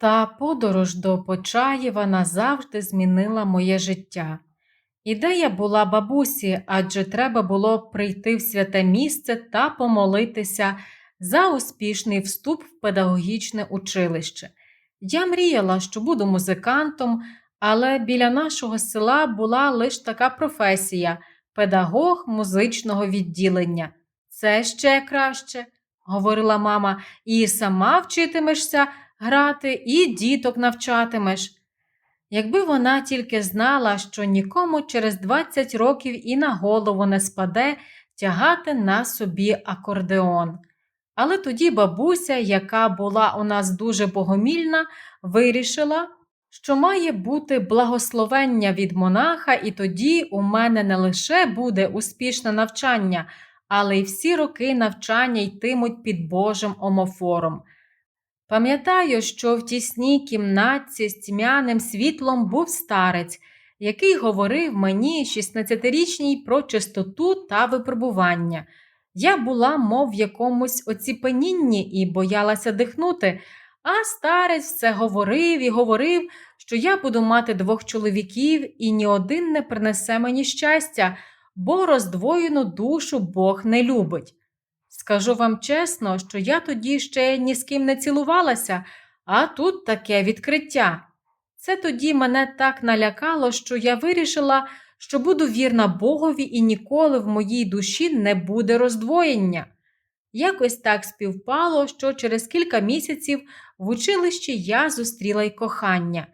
Та подорож до Почаєва назавжди змінила моє життя. Ідея була бабусі, адже треба було прийти в святе місце та помолитися за успішний вступ в педагогічне училище. Я мріяла, що буду музикантом, але біля нашого села була лише така професія педагог музичного відділення. Це ще краще, говорила мама, і сама вчитимешся грати, і діток навчатимеш. Якби вона тільки знала, що нікому через 20 років і на голову не спаде тягати на собі акордеон. Але тоді бабуся, яка була у нас дуже богомільна, вирішила, що має бути благословення від монаха, і тоді у мене не лише буде успішне навчання, але й всі роки навчання йтимуть під Божим омофором. Пам'ятаю, що в тісній кімнатці з тьмяним світлом був старець, який говорив мені 16-річній про чистоту та випробування. Я була, мов в якомусь оціпенінні і боялася дихнути, а старець все говорив і говорив, що я буду мати двох чоловіків, і ні один не принесе мені щастя, бо роздвоєну душу Бог не любить. Скажу вам чесно, що я тоді ще ні з ким не цілувалася, а тут таке відкриття. Це тоді мене так налякало, що я вирішила, що буду вірна Богові і ніколи в моїй душі не буде роздвоєння. Якось так співпало, що через кілька місяців в училищі я зустріла й кохання.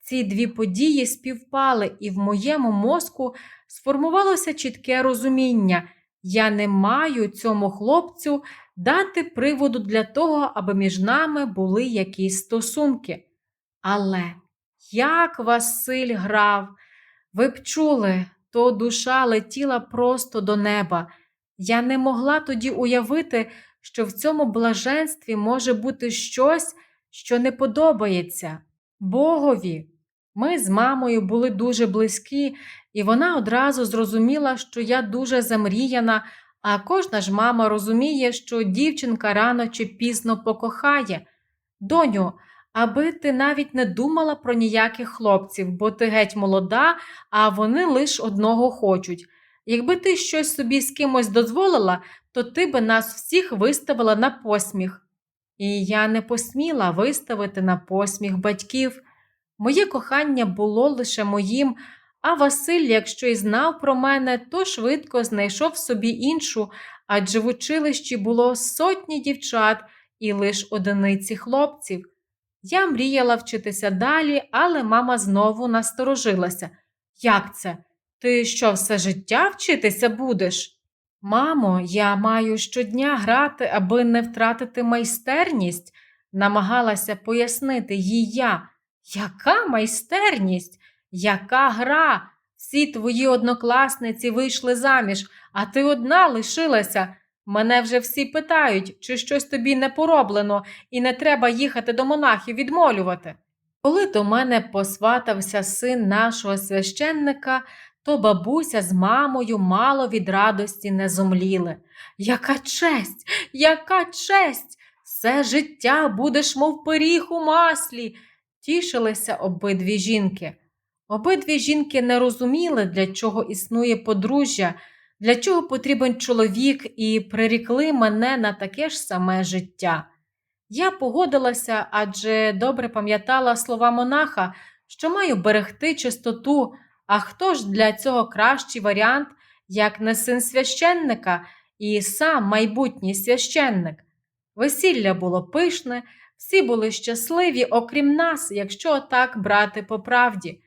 Ці дві події співпали, і в моєму мозку сформувалося чітке розуміння. Я не маю цьому хлопцю дати приводу для того, аби між нами були якісь стосунки. Але як Василь грав, ви б чули, то душа летіла просто до неба. Я не могла тоді уявити, що в цьому блаженстві може бути щось, що не подобається Богові. Ми з мамою були дуже близькі, і вона одразу зрозуміла, що я дуже замріяна, а кожна ж мама розуміє, що дівчинка рано чи пізно покохає. Доню, аби ти навіть не думала про ніяких хлопців, бо ти геть молода, а вони лиш одного хочуть. Якби ти щось собі з кимось дозволила, то ти би нас всіх виставила на посміх. І я не посміла виставити на посміх батьків. Моє кохання було лише моїм, а Василь, якщо й знав про мене, то швидко знайшов собі іншу, адже в училищі було сотні дівчат і лиш одиниці хлопців. Я мріяла вчитися далі, але мама знову насторожилася. Як це? Ти що, все життя вчитися будеш? Мамо, я маю щодня грати, аби не втратити майстерність, намагалася пояснити їй я. Яка майстерність? Яка гра? Всі твої однокласниці вийшли заміж, а ти одна лишилася. Мене вже всі питають, чи щось тобі не пороблено, і не треба їхати до монахів відмолювати. Коли до мене посватався син нашого священника, то бабуся з мамою мало від радості не зомліли. Яка честь, яка честь! Все життя будеш, мов пиріг у маслі тішилися обидві жінки. Обидві жінки не розуміли, для чого існує подружжя, для чого потрібен чоловік, і прирікли мене на таке ж саме життя. Я погодилася, адже добре пам'ятала слова монаха, що маю берегти чистоту, а хто ж для цього кращий варіант, як не син священника і сам майбутній священник. Весілля було пишне, всі були щасливі, окрім нас, якщо так брати по правді.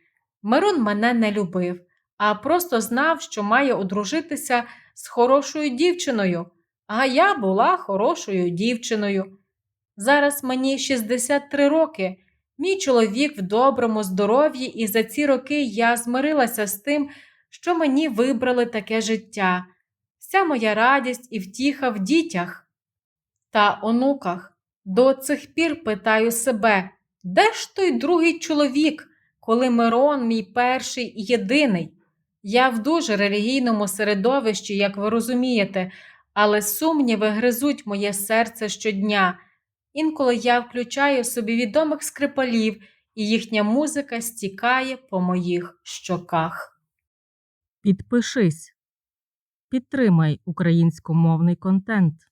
Мирон мене не любив, а просто знав, що має одружитися з хорошою дівчиною, а я була хорошою дівчиною. Зараз мені 63 роки. Мій чоловік в доброму здоров'ї, і за ці роки я змирилася з тим, що мені вибрали таке життя. Вся моя радість і втіха в дітях та онуках. До цих пір питаю себе, де ж той другий чоловік, коли Мирон, мій перший і єдиний. Я в дуже релігійному середовищі, як ви розумієте, але сумніви гризуть моє серце щодня. Інколи я включаю собі відомих скрипалів, і їхня музика стікає по моїх щоках. Підпишись, підтримай українськомовний контент.